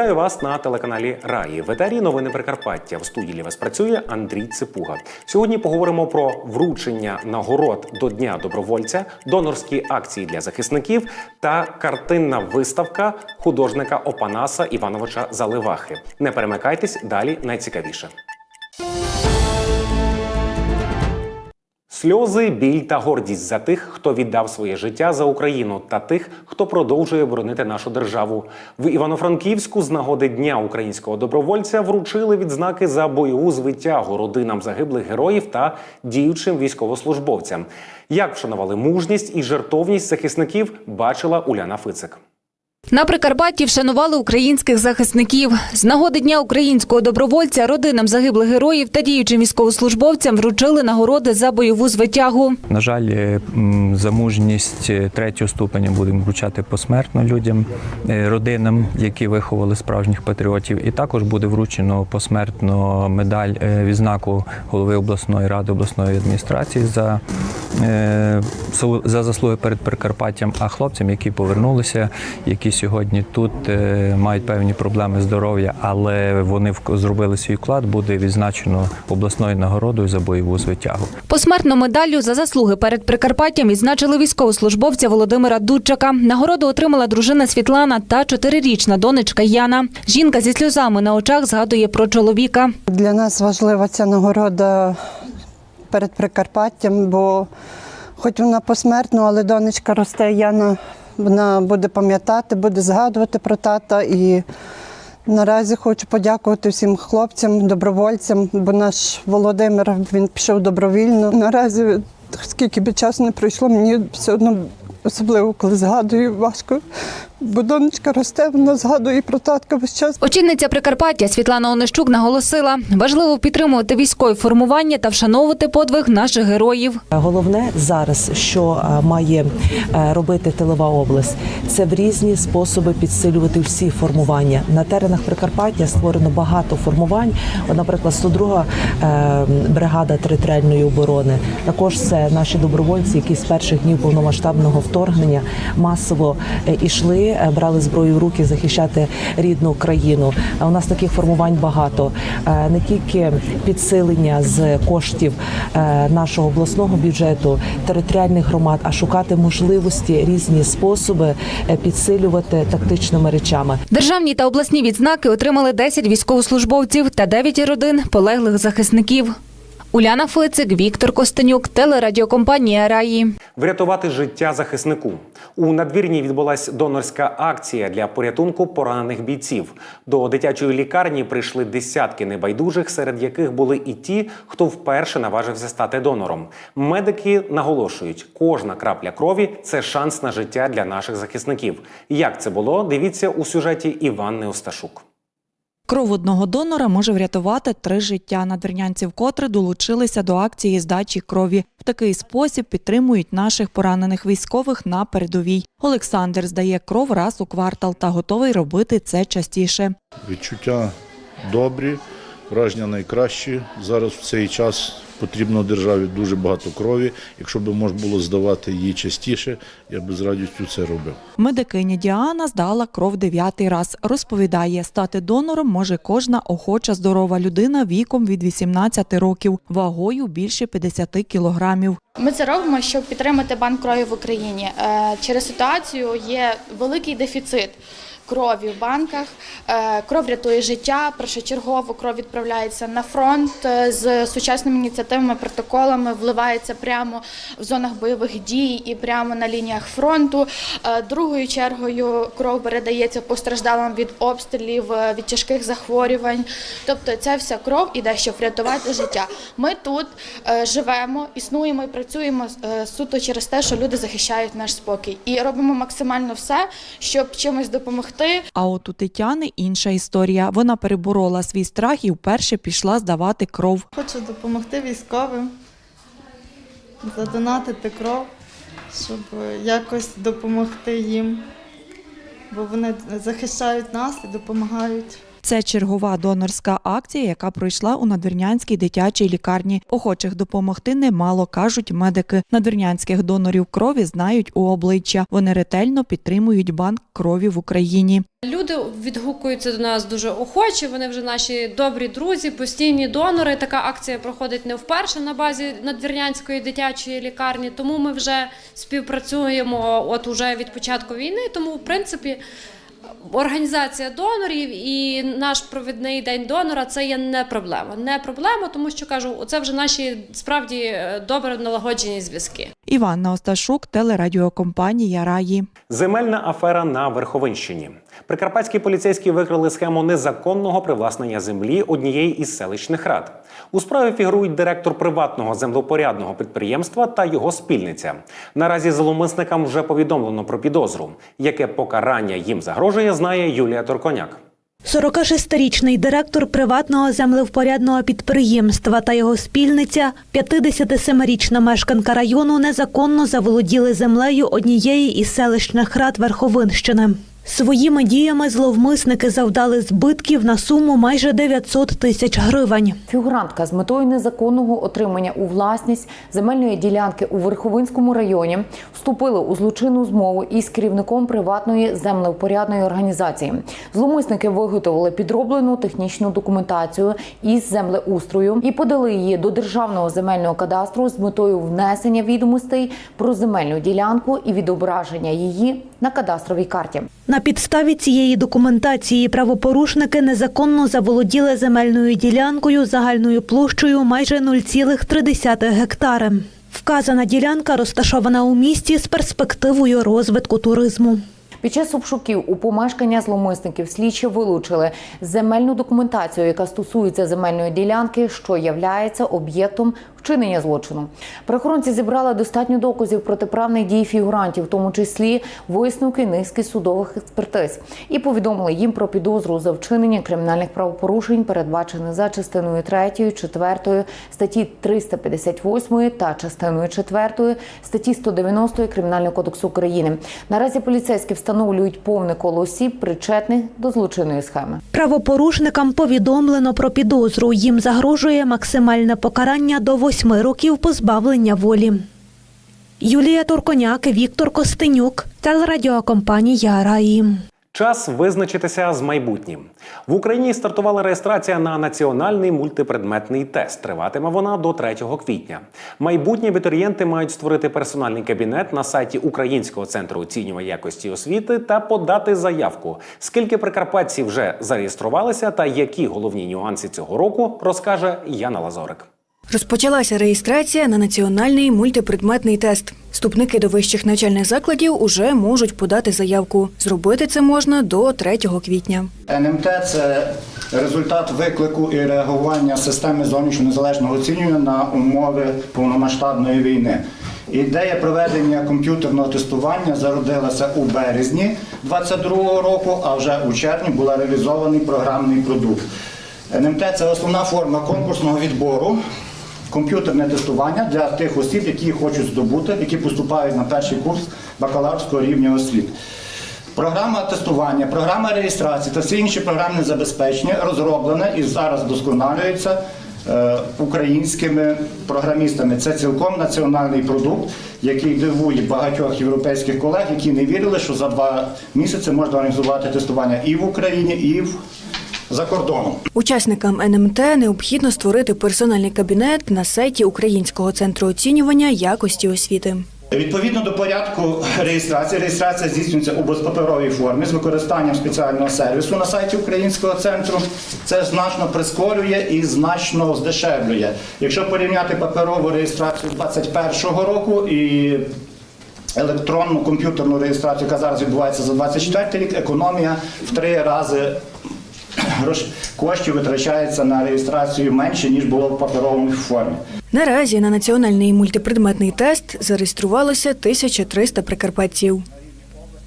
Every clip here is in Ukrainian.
Вітаю вас на телеканалі Раї. В етері новини Прикарпаття. В студії для вас працює Андрій Ципуга. Сьогодні поговоримо про вручення нагород до Дня добровольця, донорські акції для захисників та картинна виставка художника Опанаса Івановича Заливахи. Не перемикайтесь далі найцікавіше. Сльози, біль та гордість за тих, хто віддав своє життя за Україну, та тих, хто продовжує боронити нашу державу. В Івано-Франківську з нагоди Дня українського добровольця вручили відзнаки за бойову звитягу родинам загиблих героїв та діючим військовослужбовцям. Як вшанували мужність і жертовність захисників, бачила Уляна Фицик. На Прикарпатті вшанували українських захисників. З нагоди Дня українського добровольця родинам загиблих героїв та діючим військовослужбовцям вручили нагороди за бойову звитягу. На жаль, е, за мужність е, третього ступеня будемо вручати посмертно людям, е, родинам, які виховали справжніх патріотів. І також буде вручено посмертно медаль відзнаку голови обласної ради обласної адміністрації за, за заслуги перед Прикарпаттям, а хлопцям, які повернулися, які сьогодні тут е, мають певні проблеми здоров'я, але вони зробили свій вклад, буде відзначено обласною нагородою за бойову звитягу. Посмертно медаллю за заслуги перед Прикарпаттям відзначили військовослужбовця Володимира Дудчака. Нагороду отримала дружина Світлана та чотирирічна донечка Яна. Жінка зі сльозами на очах згадує про чоловіка. Для нас важлива ця нагорода перед Прикарпаттям, бо хоч вона посмертна, але донечка росте, Яна, вона буде пам'ятати, буде згадувати про тата. І наразі хочу подякувати всім хлопцям, добровольцям, бо наш Володимир він пішов добровільно. Наразі, скільки би часу не пройшло, мені все одно. Особливо, коли згадую, важко, бо донечка росте, вона згадує про татка весь час. Очільниця Прикарпаття Світлана Онищук наголосила, важливо підтримувати військові формування та вшановувати подвиг наших героїв. Головне зараз, що е, має е, робити тилова область, це в різні способи підсилювати всі формування. На теренах Прикарпаття створено багато формувань. От, наприклад, 102 е, бригада територіальної оборони. Також це наші добровольці, які з перших днів повномасштабного вторгнення масово е, е, брали зброю в руки захищати рідну країну. У нас таких формувань багато. Е, Не тільки підсилення з коштів е, нашого обласного бюджету, територіальних громад, а шукати можливості, різні способи підсилювати тактичними речами. Державні та обласні відзнаки отримали 10 військовослужбовців та 9 родин полеглих захисників. Уляна Фицик, Віктор Костенюк, телерадіокомпанія Раї. Врятувати життя захиснику у надвірні відбулася донорська акція для порятунку поранених бійців. До дитячої лікарні прийшли десятки небайдужих, серед яких були і ті, хто вперше наважився стати донором. Медики наголошують, кожна крапля крові це шанс на життя для наших захисників. Як це було? Дивіться у сюжеті Іванни Осташук. Кров одного донора може врятувати три життя. Надвірнянців вкотре долучилися до акції здачі крові. В такий спосіб підтримують наших поранених військових на передовій. Олександр здає кров раз у квартал та готовий робити це частіше. Відчуття добрі, враження найкращі. Зараз в цей час потрібно державі дуже багато крові. Якщо б можна було здавати її частіше, я би з радістю це робив. Медикиня Діана здала кров дев'ятий раз. Розповідає, стати донором може кожна охоча здорова людина віком від 18 років, вагою більше 50 кілограмів. Ми це робимо, щоб підтримати банк крові в Україні. Е, Через ситуацію є великий дефіцит крові в банках. Е, Кров рятує життя. Першочергово кров відправляється на фронт е, з сучасними ініціативами, протоколами, вливається прямо в зонах бойових дій і прямо на лініях фронту. Е, Другою чергою кров передається постраждалим від обстрілів, від тяжких захворювань. Тобто ця вся кров іде, щоб врятувати життя. Ми тут живемо, існуємо і працюємо суто через те, що люди захищають наш спокій, і робимо максимально все, щоб чимось допомогти. А от у Тетяни інша історія. Вона переборола свій страх і вперше пішла здавати кров. Хочу допомогти військовим, задонатити кров, щоб якось допомогти їм, бо вони захищають нас і допомагають Це чергова донорська акція, яка пройшла у надвірнянській дитячій лікарні. Охочих допомогти немало, кажуть медики. Надвірнянських донорів крові знають у обличчя. Вони ретельно підтримують банк крові в Україні. Люди відгукуються до нас дуже охоче. Вони вже наші добрі друзі, постійні донори. Така акція проходить не вперше на базі надвірнянської дитячої лікарні. Тому ми вже співпрацюємо от уже від початку війни. Тому, в принципі, організація донорів і наш провідний день донора це є не проблема. Не проблема, тому що кажу, це вже наші справді е, добре налагоджені зв'язки. Іванна Осташук, телерадіокомпанія Раї. Земельна афера на Верховинщині. Прикарпатські поліцейські викрили схему незаконного привласнення землі однієї із селищних рад. У справі фігурують директор приватного землепорядного підприємства та його спільниця. Наразі зловмисникам вже повідомлено про підозру. Яке покарання їм загрожує, знає Юлія Торконяк. 46-річний директор приватного землевпорядного підприємства та його спільниця, 57-річна мешканка району, незаконно заволоділи землею однієї із селищних рад Верховинщини. Своїми діями зловмисники завдали збитків на суму майже 900 тисяч гривень. Фігурантка з метою незаконного отримання у власність земельної ділянки у Верховинському районі вступили у злочинну змову із керівником приватної землевпорядної організації. Зловмисники виготовили підроблену технічну документацію із землеустрою і подали її до державного земельного кадастру з метою внесення відомостей про земельну ділянку і відображення її на кадастровій карті. На підставі цієї документації правопорушники незаконно заволоділи земельною ділянкою загальною площею майже 0,3 гектари. Вказана ділянка розташована у місті з перспективою розвитку туризму. Під час обшуків у помешкання зловмисників слідчі вилучили земельну документацію, яка стосується земельної ділянки, що являється об'єктом вчинення злочину. Правоохоронці зібрали достатньо доказів протиправних дій фігурантів, в тому числі висновки низки судових експертиз, і повідомили їм про підозру за вчинення кримінальних правопорушень, передбачених за частиною 3, 4 статті 358 та частиною 4 статті 190 Кримінального кодексу України. Наразі поліцейські встановлюють повне коло осіб, причетних до злочинної схеми. Правопорушникам повідомлено про підозру. Їм загрожує максимальне покарання до восьми років позбавлення волі. Юлія Турконяк, Віктор Костенюк, телерадіокомпанія Раї. Час визначитися з майбутнім. В Україні стартувала реєстрація на національний мультипредметний тест. Триватиме вона до 3 квітня. Майбутні абітурієнти мають створити персональний кабінет на сайті Українського центру оцінювання якості освіти та подати заявку. Скільки прикарпатців вже зареєструвалися та які головні нюанси цього року, розкаже Яна Лазорик. Розпочалася реєстрація на національний мультипредметний тест. Вступники до вищих навчальних закладів уже можуть подати заявку. Зробити це можна до 3 квітня. НМТ це результат виклику і реагування системи зовнішнього незалежного оцінювання на умови повномасштабної війни. Ідея проведення комп'ютерного тестування зародилася у березні 2022 року, а вже у червні була реалізований програмний продукт. НМТ це основна форма конкурсного відбору. Комп'ютерне тестування для тих осіб, які хочуть здобути, які поступають на перший курс бакалаврського рівня освіти. Програма тестування, програма реєстрації та всі інші програмне забезпечення розроблена і зараз досконалюється е, українськими програмістами. Це цілком національний продукт, який дивує багатьох європейських колег, які не вірили, що за два місяці можна організувати тестування і в Україні, і в за кордоном. Учасникам НМТ необхідно створити персональний кабінет на сайті Українського центру оцінювання якості освіти. Відповідно до порядку реєстрації, реєстрація здійснюється у безпаперовій формі з використанням спеціального сервісу на сайті Українського центру. Це значно прискорює і значно здешевлює. Якщо порівняти паперову реєстрацію 2021 року і електронну комп'ютерну реєстрацію, яка зараз відбувається за 24 рік, економія в три рази грош- коштів витрачається на реєстрацію менше, ніж було в паперовій формі. Наразі на національний мультипредметний тест зареєструвалося 1300 прикарпатців.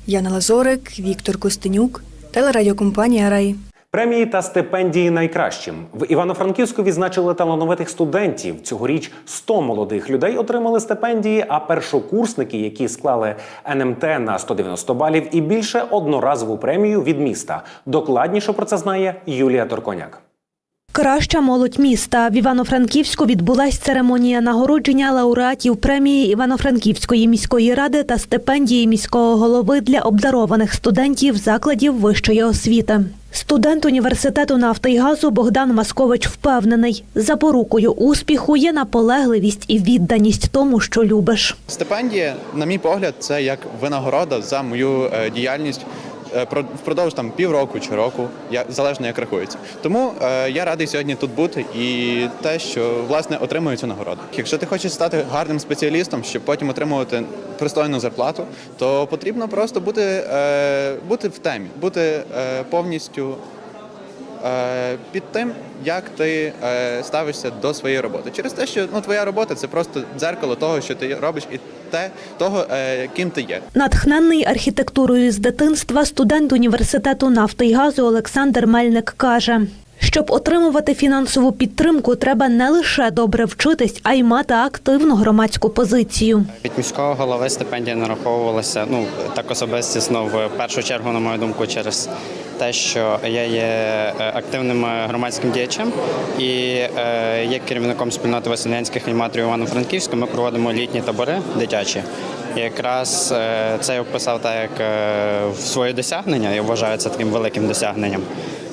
Яна Лазорик, Віктор Костенюк, телерадіокомпанія Рай. Премії та стипендії найкращим в Івано-Франківську відзначили талановитих студентів. Цьогоріч 100 молодих людей отримали стипендії, а першокурсники, які склали НМТ на 190 балів, і більше одноразову премію від міста. Докладніше про це знає Юлія Торконяк. Краща молодь міста в Івано-Франківську відбулась церемонія нагородження лауреатів премії Івано-Франківської міської ради та стипендії міського голови для обдарованих студентів закладів вищої освіти. Студент університету нафти і газу Богдан Маскович впевнений, запорукою успіху є наполегливість і відданість тому, що любиш. Стипендія, на мій погляд, це як винагорода за мою е, діяльність впродовж там півроку чи року, я залежно як рахується. Тому е, я радий сьогодні тут бути і те, що власне отримую цю нагороду. Якщо ти хочеш стати гарним спеціалістом, щоб потім отримувати пристойну зарплату, то потрібно просто бути, е, бути в темі, бути е, повністю е, під тим, як ти е, ставишся до своєї роботи. Через те, що ну твоя робота це просто дзеркало того, що ти робиш, і те того, е, ким ти є. Натхненний архітектурою з дитинства студент університету нафти і газу Олександр Мельник каже. Щоб отримувати фінансову підтримку, треба не лише добре вчитись, а й мати активну громадську позицію. Від міського голови стипендія нараховувалася ну так особистісно в першу чергу, на мою думку, через те, що я є е, активним е, громадським діячем і е, є керівником спільноти Василянських аніматорів Івано-Франківська. Ми проводимо літні табори дитячі. І якраз це я вписав так як в своє досягнення. Я вважаю це таким великим досягненням.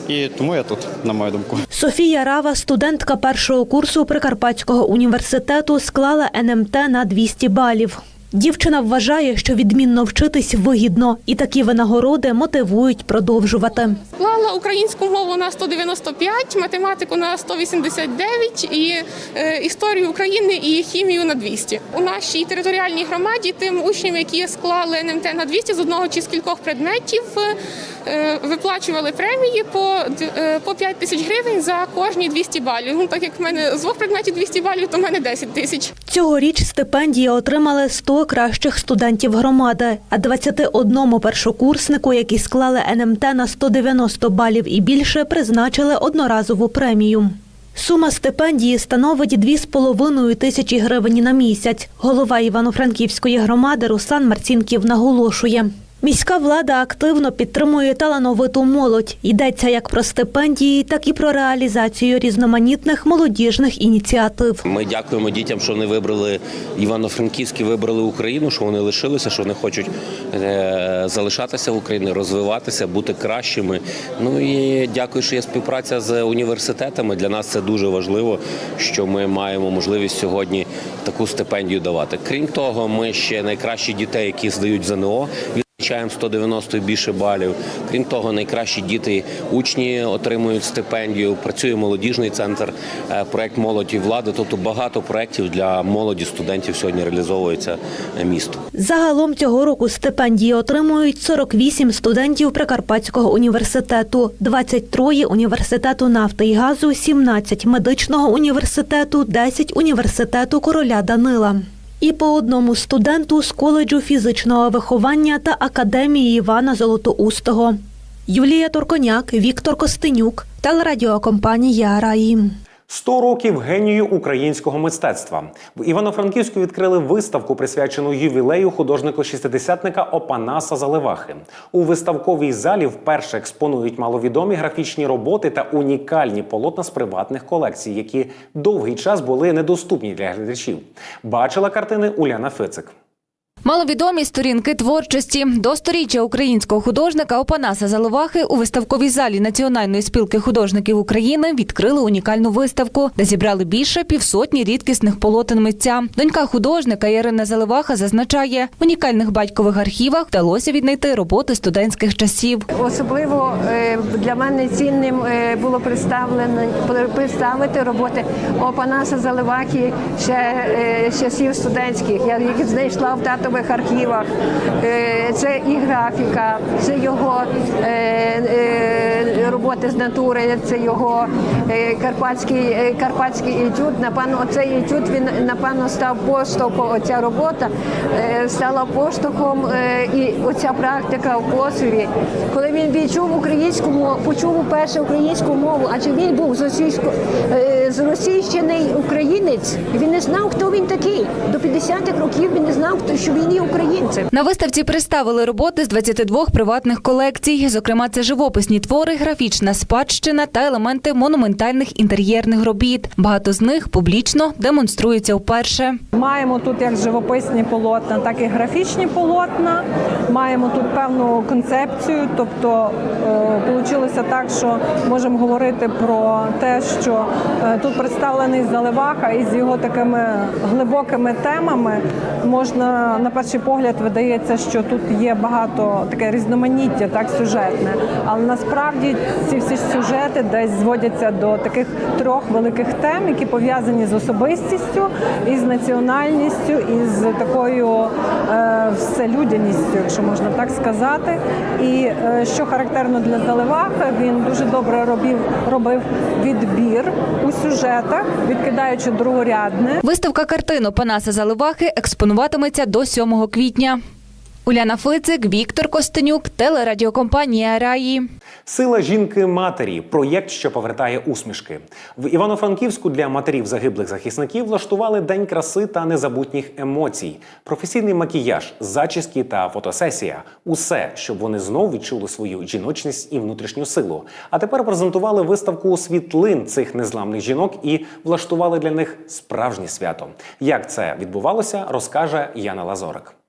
І тому я тут, на мою думку. Софія Рава, студентка першого курсу Прикарпатського університету, склала НМТ на 200 балів. Дівчина вважає, що відмінно вчитись вигідно, і такі винагороди мотивують продовжувати. Склала українську мову на 195, математику на 189 і е, історію України і хімію на 200. У нашій територіальній громаді тим учням, які склали НМТ на 200 з одного чи з кількох предметів, е, виплачували премії по, е, по 5 тисяч гривень за кожні 200 балів. Ну, так як в мене з двох предметів 200 балів, то в мене 10 тисяч. Цьогоріч стипендії отримали 100 кращих студентів громади, а 21 першокурснику, які склали НМТ на 190 балів і більше, призначили одноразову премію. Сума стипендії становить 2,5 тисячі гривень на місяць. Голова Івано-Франківської громади Руслан Марцінків наголошує. Міська влада активно підтримує талановиту молодь. Йдеться як про стипендії, так і про реалізацію різноманітних молодіжних ініціатив. Ми дякуємо дітям, що вони вибрали Івано-Франківські, вибрали Україну, що вони лишилися, що вони хочуть е, залишатися в Україні, розвиватися, бути кращими. Ну і дякую, що є співпраця з університетами. Для нас це дуже важливо, що ми маємо можливість сьогодні таку стипендію давати. Крім того, ми ще найкращі дітей, які здають ЗНО. Відзначаємо 190 і більше балів. Крім того, найкращі діти, учні отримують стипендію. Працює молодіжний центр, е, проект молодь і влади. Тобто багато проєктів для молоді студентів сьогодні реалізовується е, місто. Загалом цього року стипендії отримують 48 студентів Прикарпатського університету, 23 університету нафти і газу, 17 медичного університету, 10 університету короля Данила. І по одному студенту з коледжу фізичного виховання та академії Івана Золотоустого. Юлія Торконяк, Віктор Костенюк, телерадіокомпанія Раїм. 100 років генію українського мистецтва в Івано-Франківську відкрили виставку, присвячену ювілею художнику-шістидесятника Опанаса Заливахи. У виставковій залі вперше експонують маловідомі графічні роботи та унікальні полотна з приватних колекцій, які довгий час були недоступні для глядачів. Бачила картини Уляна Фицик. Маловідомі сторінки творчості до сторіччя українського художника Опанаса Заливахи у виставковій залі Національної спілки художників України відкрили унікальну виставку, де зібрали більше півсотні рідкісних полотен митця. Донька художника Ірина Заливаха зазначає, в унікальних батькових архівах вдалося віднайти роботи студентських часів. Особливо е, для мене цінним е, було представлено представити роботи Опанаса Заливаки ще е, часів студентських. Я їх знайшла в татовому фотових архівах. Е, Це і графіка, це його е, е, роботи з натури, це його карпатський, карпатський етюд. Напевно, оцей етюд він напевно став поштовхом. Оця робота стала поштовхом і оця практика в Косові. Коли він відчув українську мову, почув уперше українську мову, адже він був з російсько е, зросійщений українець. Він не знав, хто він такий. До 50-х років він не знав, що він є українцем. На виставці представили роботи з 22 приватних колекцій. Зокрема, це живописні твори, графічна спадщина та елементи монументальних інтер'єрних робіт. Багато з них публічно демонструються вперше. Маємо тут як живописні полотна, так і графічні полотна. Маємо тут певну концепцію, тобто вийшло так, що можемо говорити про те, що е, тут представлений Заливаха і з його такими глибокими темами можна на перший погляд видається, що тут є багато таке різноманіття, так сюжетне. Але насправді ці всі сюжети десь зводяться до таких трьох великих тем, які пов'язані з особистістю, і з національністю, і з такою е, вселюдяністю, якщо можна так сказати. І е, що характерно для Заливаха, він дуже добре робив, робив відбір у сюжетах, відкидаючи другорядне. Виставка картину Панаса Заливахи експонуватиметься до 7 квітня. Уляна Фицик, Віктор Костенюк, телерадіокомпанія Раї. Сила жінки матері проєкт, що повертає усмішки. В Івано-Франківську для матерів загиблих захисників влаштували день краси та незабутніх емоцій, професійний макіяж, зачіски та фотосесія усе, щоб вони знов відчули свою жіночність і внутрішню силу. А тепер презентували виставку світлин цих незламних жінок і влаштували для них справжнє свято. Як це відбувалося, розкаже Яна Лазорик.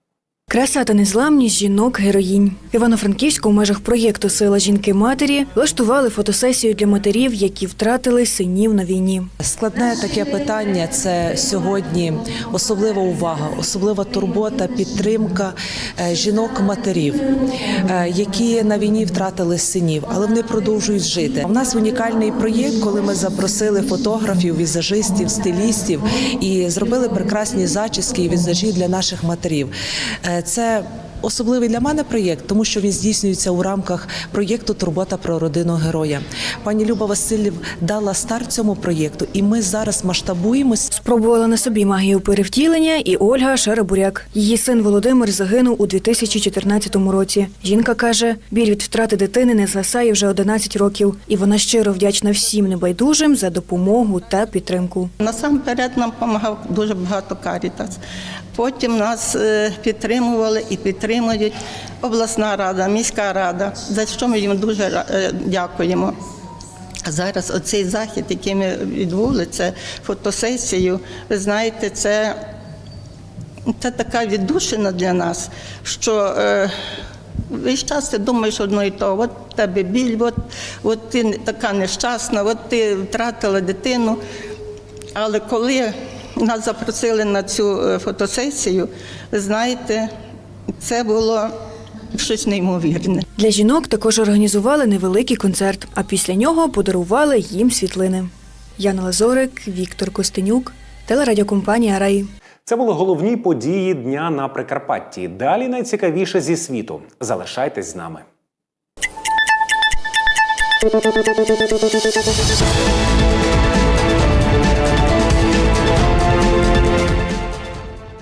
Краса та незламність жінок героїнь. Івано-Франківську у межах проєкту Сила жінки матері влаштували фотосесію для матерів, які втратили синів на війні. Складне таке питання це сьогодні особлива увага, особлива турбота, підтримка е, жінок-матерів, е, які на війні втратили синів, але вони продовжують жити. У нас унікальний проєкт, коли ми запросили фотографів, візажистів, стилістів і зробили прекрасні зачіски і візажі для наших матерів. Е, Це Особливий для мене проєкт, тому що він здійснюється у рамках проєкту Турбота про родину героя. Пані Люба Васильєв дала старт цьому проєкту, і ми зараз масштабуємось. Спробувала на собі магію перевтілення і Ольга Шарабуряк. Її син Володимир загинув у 2014 році. Жінка каже, біль від втрати дитини не згасає вже 11 років, і вона щиро вдячна всім небайдужим за допомогу та підтримку. Насамперед нам допомагав дуже багато Карітас. Потім нас е, підтримували і підтримують обласна рада, міська рада, за що ми їм дуже е, дякуємо. Зараз оцей захід, який ми відбули, це фотосесію, ви знаєте, це, це така віддушина для нас, що е, весь час ти думаєш одно і то, от тебе біль, от, от ти така нещасна, от ти втратила дитину. Але коли нас запросили на цю е, фотосесію, ви знаєте, це було щось неймовірне. Для жінок також організували невеликий концерт, а після нього подарували їм світлини. Яна Лазорик, Віктор Костенюк, телерадіокомпанія Раї. Це були головні події дня на Прикарпатті. Далі найцікавіше зі світу. Залишайтесь з нами. Thank you.